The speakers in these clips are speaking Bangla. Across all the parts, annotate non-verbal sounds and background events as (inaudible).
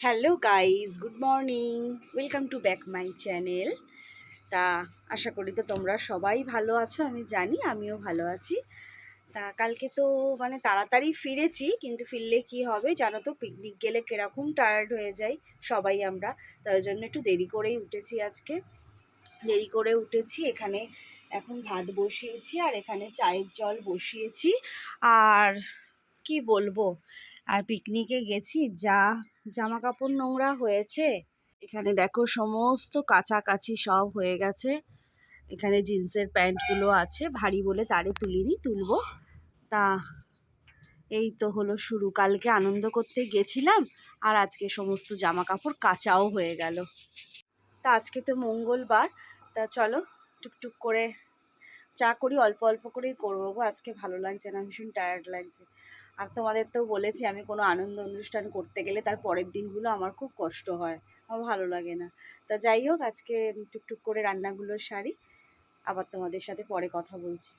Hello guys good morning. Welcome to back my channel তা, আশা করি তো তোমরা সবাই ভালো আছো, আমি জানি, আমিও ভালো আছি। তা, কালকে তো মানে তাড়াতাড়ি ফিরেছি, কিন্তু ফিরলে কি হবে জানো তো? পিকনিক গেলে কীরকম টায়ার্ড হয়ে যাই সবাই আমরা। তাই জন্য একটু দেরি করেই উঠেছি আজকে। দেরি করে উঠেছি, এখানে এখন ভাত বসিয়েছি আর এখানে চায়ের জল বসিয়েছি। আর কি বলব? আর পিকনিকে গেছি, যা জামা কাপড় নোংরা হয়েছে। এখানে দেখো সমস্ত কাছাকাছি সব হয়ে গেছে। এখানে জিন্সের প্যান্টগুলো আছে। ভারী বলে তারে তুলিনি, তুলবো। তা, এই তো হলো শুরু। কালকে আনন্দ করতে গেছিলাম আর আজকে সমস্ত জামা কাপড় কাচাও হয়ে গেল। তা, আজকে তো মঙ্গলবার। তা, চলো টুকটুক করে চা করি, অল্প অল্প করেই করব গো। আজকে ভালো লাগছে না, ভীষণ টায়ার্ড লাগছে। আর তোমাদের তো বলেছি আমি কোনো আনন্দ অনুষ্ঠান করতে গেলে তার পরের দিনগুলো আমার খুব কষ্ট হয়, আমার ভালো লাগে না। তা যাই হোক, আজকে টুকটুক করে রান্নাগুলো সারি, আবার তোমাদের সাথে পরে কথা বলছি।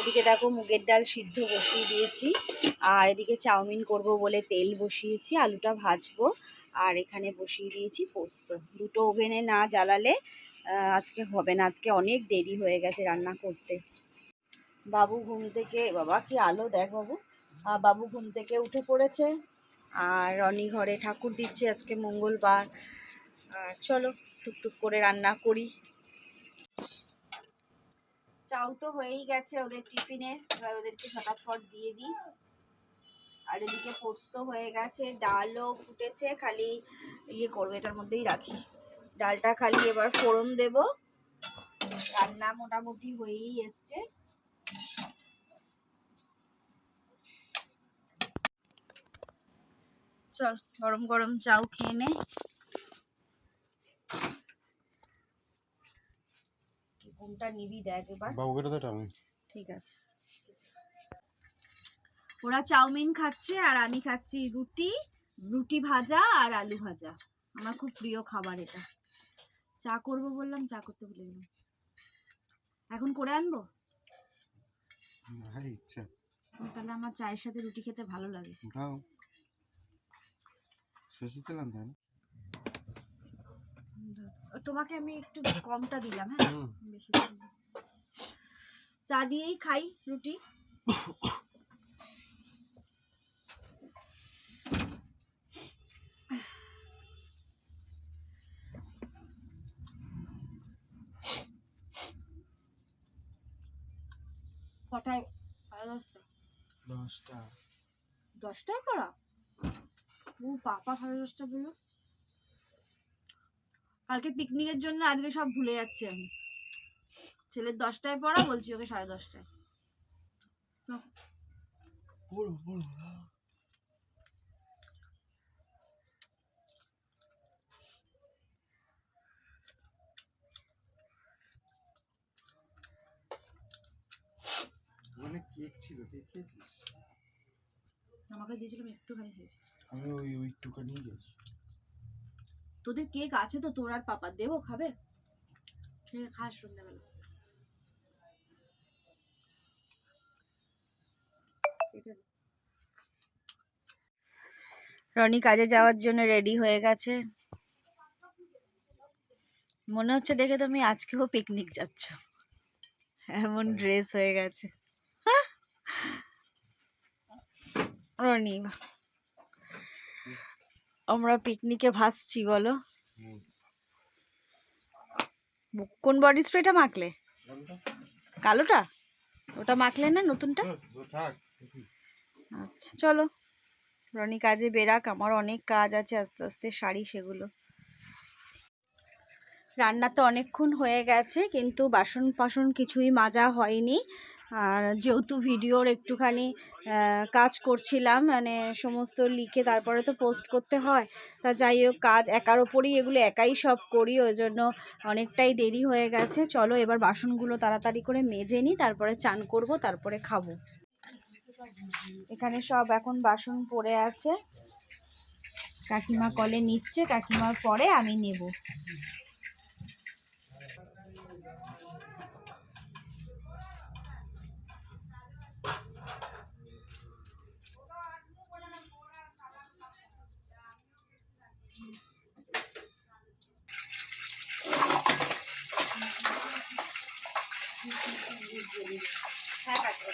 এদিকে দেখো মুগের ডাল সিদ্ধ বসিয়ে দিয়েছি, আর এদিকে চাউমিন করব বলে তেল বসিয়েছি, আলুটা ভাজবো, আর এখানে বসিয়ে দিয়েছি পোস্ত। দুটো ওভেনে না জ্বালালে আজকে হবে না, আজকে অনেক দেরি হয়ে গেছে রান্না করতে। বাবু ঘুম থেকে, বাবা কি আলো? দেখ বাবু। বাবু ঘুম থেকে উঠে পড়েছে। আর রনি ঘরে ঠাকুর দিচ্ছে আজকে মঙ্গলবার। আর চলো, টুকটুক করে রান্না করি। চাউ তো হয়েই গেছে ওদের টিফিনে। এবার ওদেরকে ফটাফট দিয়ে দিই। আর এদিকে পোস্ত হয়ে গেছে, ডালও ফুটেছে, খালি ইয়ে করব, এটার মধ্যেই রাখি। ডালটা খালি এবার ফোড়ন দেব। রান্না মোটামুটি হয়েই এসছে। চল গরম গরম চাউ খেয়ে নে। কোনটা নিবি দেখ এবার। বাবুকে তো আমি ঠিক আছে। ওরা চাউমিন খাচ্ছে আর আমি খাচ্ছি রুটি রুটি ভাজা আর আলু ভাজা। আমার খুব প্রিয় খাবার এটা। চা করব বললাম চা করতে ভুলে গেলাম। এখন করে আনব? হ্যাঁ ইচ্ছা। তাহলে আমার চায়ের সাথে রুটি খেতে ভালো লাগে। উঠাও শেষে দিলাম তাই না তোমাকে আমি একটু (coughs) কমটা দিলাম হ্যাঁ? বেশি চা দিয়েই খাই রুটি। কটায়? দশটা। দশটায় পড়া ও পাপা সাড়ে দশটা বলল কালকে পিকনিকের জন্য আজকে সব ভুলে যাচ্ছি আমি। ছেলের দশটায় পড়া বলছি ওকে সাড়ে দশটায়। মানে কেক ছিল কেক খেয়েছিস? আমাকে দিয়েছিলাম একটুখানি খেয়েছি আমি ওই ওই একটুখানি গেছি। তোদের কেক আছে তো? তোর আর পাপা দেবো খাবে? খাস সন্ধ্যাবেলা। রনি কাজে যাওয়ার জন্য রেডি হয়ে গেছে। মনে হচ্ছে দেখে তুমি আজকেও পিকনিক যাচ্ছ। এমন ড্রেস হয়ে গেছে। রনি আমরা পিকনিকে ভাসছি বলো। কোন বডি স্প্রেটা মাখলে? কালোটা? ওটা মাখলে না নতুনটা? আচ্ছা চলো। রনি কাজে বেরাক আমার অনেক কাজ আছে আস্তে আস্তে শাড়ি সেগুলো। রান্না তো অনেকক্ষণ হয়ে গেছে কিন্তু বাসন ফাসন কিছুই মাজা হয়নি। আর যেহেতু ভিডিওর একটুখানি কাজ করছিলাম মানে সমস্ত লিখে তারপরে তো পোস্ট করতে হয়, তা যাই হোক, কাজ একার ওপরেই এগুলো একাই সব করি, ওই জন্য অনেকটাই দেরি হয়ে গেছে। চলো এবার বাসনগুলো তাড়াতাড়ি করে মেজে নিই, তারপরে চান করব, তারপরে খাব। এখানে সব এখন বাসন পড়ে আছে। কাকিমা কলে নিচ্ছে, কাকিমার পরে আমি নেব।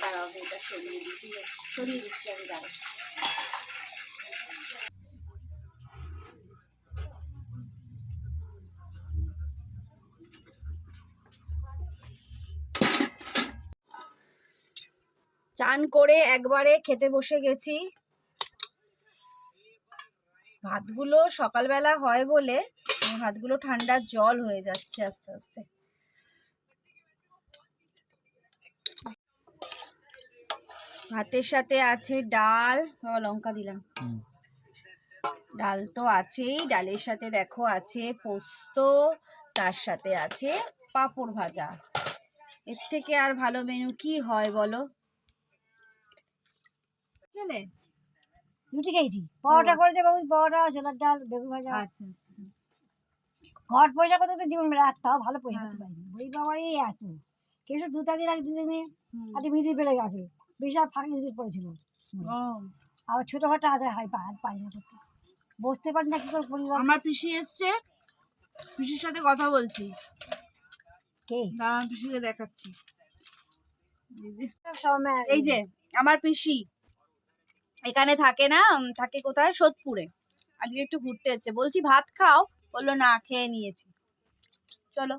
দাঁড়াও এটা সরিয়ে সরিয়ে দিচ্ছি আমি দাঁড়াও চান করে একবারে খেতে বসে গেছি। ভাতগুলো সকালবেলা হয় বলে, ভাতগুলো ঠান্ডা জল হয়ে যাচ্ছে আস্তে আস্তে। ভাতের সাথে আছে ডাল। লঙ্কা দিলাম। ডাল তো আছেই। ডালের সাথে দেখো আছে পোস্ত তার সাথে আছে পাঁপড় ভাজা। এর থেকে আর ভালো মেনু কি হয় বলো? গেলে লুচি খেয়েছি। পরোটা বাবু পরোটা ছোলার ডাল বেগুন ভাজা। আচ্ছা আচ্ছা। ঘর পয়সা কত তো জীবন বেড়ে ভালো পয়সা হ্যাঁ। পারিনি ওই এত। কিছু দু দিন আগে দুদিনে বেড়ে গেছে। বিশাল ফাঁকি দিয়ে পড়েছিল। ও। আবার ছোটোখাটো আছে হয় পা হাত পারি না করতে বসতে পারি না কি করে পরিবার আমার পিসি এসছে। পিসির সাথে কথা বলছি। কে? দাঁড়ান পিসিকে দেখাচ্ছি। এই যে আমার পিসি। এখানে থাকে না থাকে কোথায়? সোদপুরে। আজকে একটু ঘুরতে এসছে। বলছি ভাত খাও? বলল না খেয়ে নিয়েছি। চলো।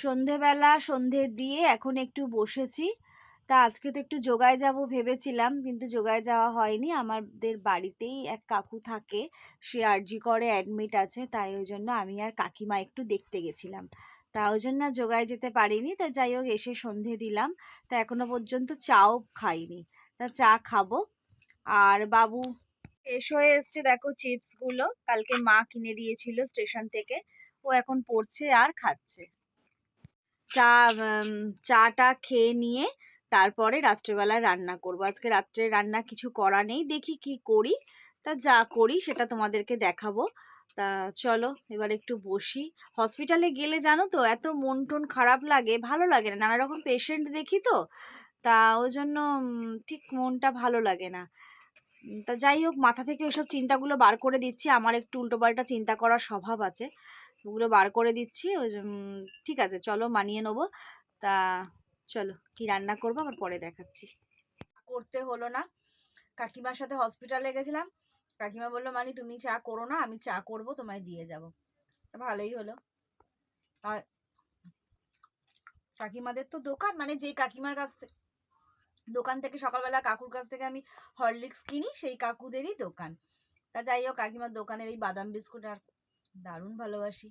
সন্ধেবেলা, সন্ধে দিয়ে এখন একটু বসেছি। তা আজকে তো একটু যোগায় যাব ভেবেছিলাম, কিন্তু যোগায় যাওয়া হয়নি। আমাদের বাড়িতেই এক কাকু থাকে, সে আরজি করে অ্যাডমিট আছে, তাই ওই জন্য আমি আর কাকিমা একটু দেখতে গেছিলাম। তা ওই জন্য যোগায় যেতে পারিনি। তা যাই হোক, এসে সন্ধে দিলাম। তা এখনও পর্যন্ত চাও খাইনি। তা চা খাব। আর বাবু শেষ হয়ে এসছে, দেখো চিপসগুলো কালকে মা কিনে দিয়েছিল স্টেশন থেকে। ও এখন পড়ছে আর খাচ্ছে। চা চাটা খেয়ে নিয়ে তারপরে রাত্রেবেলায় রান্না করব। আজকে রাত্রে রান্না কিছু করা নেই, দেখি কি করি। তা যা করি সেটা তোমাদেরকে দেখাবো। তা চলো, এবার একটু বসি। হসপিটালে গেলে জানো তো, এত মন টন খারাপ লাগে, ভালো লাগে না। নানা রকম পেশেন্ট দেখি তো, তা ওই জন্য ঠিক মনটা ভালো লাগে না। তা যাই হোক, মাথা থেকে ওইসব চিন্তাগুলো বার করে দিচ্ছি। আমার একটু উল্টোপাল্টা চিন্তা করার স্বভাব আছে। ওগুলো বার করে দিচ্ছি, ওই ঠিক আছে, চলো মানিয়ে নেব। তা চলো, কি রান্না করব আবার পরে দেখাচ্ছি। করতে হলো না। কাকিমার সাথে হসপিটালে গেছিলাম। কাকিমা বলল মানে তুমি চা করো না, আমি চা করব, তোমায় দিয়ে যাব। ভালোই হলো। আর কাকিমাদের তো দোকান মানে যে কাকিমার কাছ থেকে দোকান থেকে সকালবেলা কাকুর কাছ থেকে আমি হরলিক্স কিনি, সেই কাকুদেরই দোকান। তা যাই হোক, কাকিমার দোকানের এই বাদাম বিস্কুট আর দারুণ ভালোবাসি।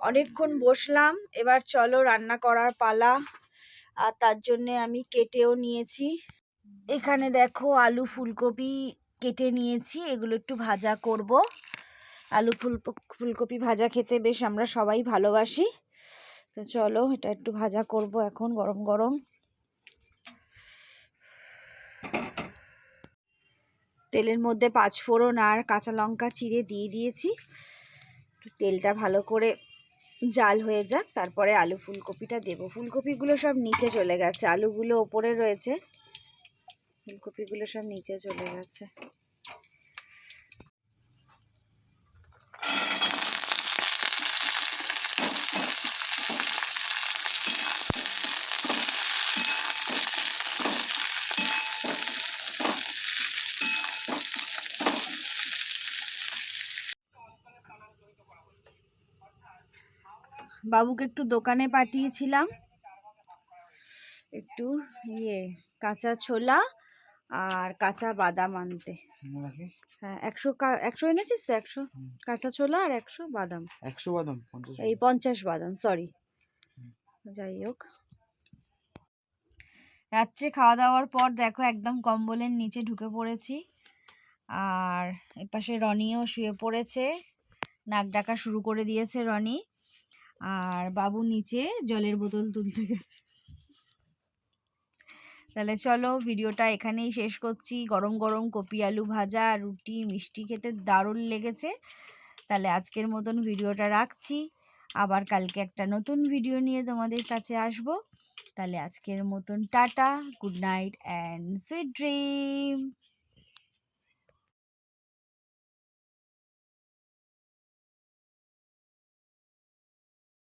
অনেকক্ষণ বসলাম, এবার চলো রান্না করার পালা। আর তার জন্যে আমি কেটেও নিয়েছি। এখানে দেখো আলু ফুলকপি কেটে নিয়েছি, এগুলো একটু ভাজা করব। আলু ফুল ফুলকপি ভাজা খেতে বেশ আমরা সবাই ভালোবাসি। তো চলো এটা একটু ভাজা করব এখন, গরম গরম। তেলের মধ্যে পাঁচফোড়ন আর কাঁচা লঙ্কা চিড়ে দিয়ে দিয়েছি। একটু তেলটা ভালো করে জাল হয়ে যাক, তারপরে আলু ফুলকপিটা দেবো। ফুলকপিগুলো সব নিচে চলে গেছে। আলুগুলো ওপরে রয়েছে। ফুলকপিগুলো সব নিচে চলে গেছে। বাবুকে একটু দোকানে পাঠিয়েছিলাম। একটু ইয়ে কাঁচা ছোলা আর কাঁচা বাদাম আনতে। হ্যাঁ একশো একশো এনেছিস তো একশো? কাঁচা ছোলা আর একশো বাদাম। একশো বাদাম এই পঞ্চাশ বাদাম সরি যাই হোক। রাত্রে খাওয়া দাওয়ার পর দেখো একদম কম্বলের নিচে ঢুকে পড়েছি। আর এপাশে রনিও শুয়ে পড়েছে। নাক ডাকা শুরু করে দিয়েছে রনি। আর বাবু নিচে জলের বোতল তুলতে গেছে। তাহলে চলো ভিডিওটা এখানেই শেষ করছি। গরম গরম কপি আলু ভাজা, রুটি, মিষ্টি খেতে দারুণ লেগেছে। তাহলে আজকের মতন ভিডিওটা রাখছি। আবার কালকে একটা নতুন ভিডিও নিয়ে তোমাদের কাছে আসব। তাহলে আজকের মতন tata, good night and sweet dream.